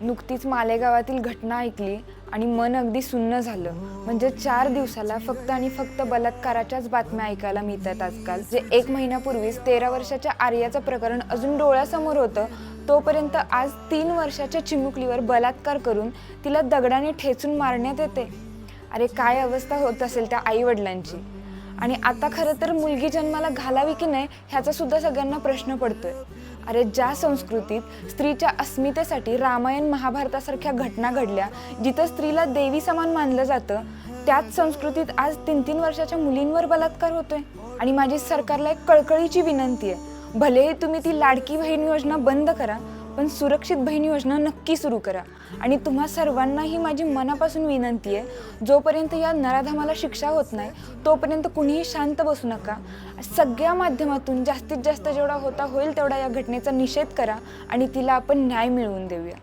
नुकतीच मालेगावातील घटना ऐकली आणि मन अगदी सुन्न झालं. म्हणजे चार दिवसाला फक्त आणि फक्त बलात्काराच्याच बातम्या ऐकायला मिळतात आजकाल. जे एक महिन्यापूर्वीच तेरा वर्षाच्या आर्याचं प्रकरण अजून डोळ्यासमोर होतं तोपर्यंत आज तीन वर्षाच्या चिमुकलीवर बलात्कार करून तिला दगडाने ठेचून मारण्यात येते. अरे काय अवस्था होत असेल त्या आईवडिलांची? आणि आता खरं तर मुलगी जन्माला घालावी की नाही ह्याचा सुद्धा सगळ्यांना प्रश्न पडतोय. अरे ज्या संस्कृतीत स्त्रीच्या अस्मितेसाठी रामायण महाभारतासारख्या घटना घडल्या जिथं स्त्रीला देवी समान मानलं जातं त्याच संस्कृतीत आज तीन तीन वर्षाच्या मुलींवर बलात्कार होतोय. आणि माझी सरकारला एक कळकळीची विनंती आहे. भलेही तुम्ही ती लाडकी बहीण योजना बंद करा पण सुरक्षित बहीण योजना नक्की सुरू करा. आणि तुम्हा सर्वांनाही माझी मनापासून विनंती आहे जोपर्यंत या नराधामाला शिक्षा होत नाही तोपर्यंत कुणीही शांत बसू नका. सगळ्या माध्यमातून जास्तीत जास्त जेवढा होता होईल तेवढा या घटनेचा निषेध करा आणि तिला आपण न्याय मिळवून देऊया.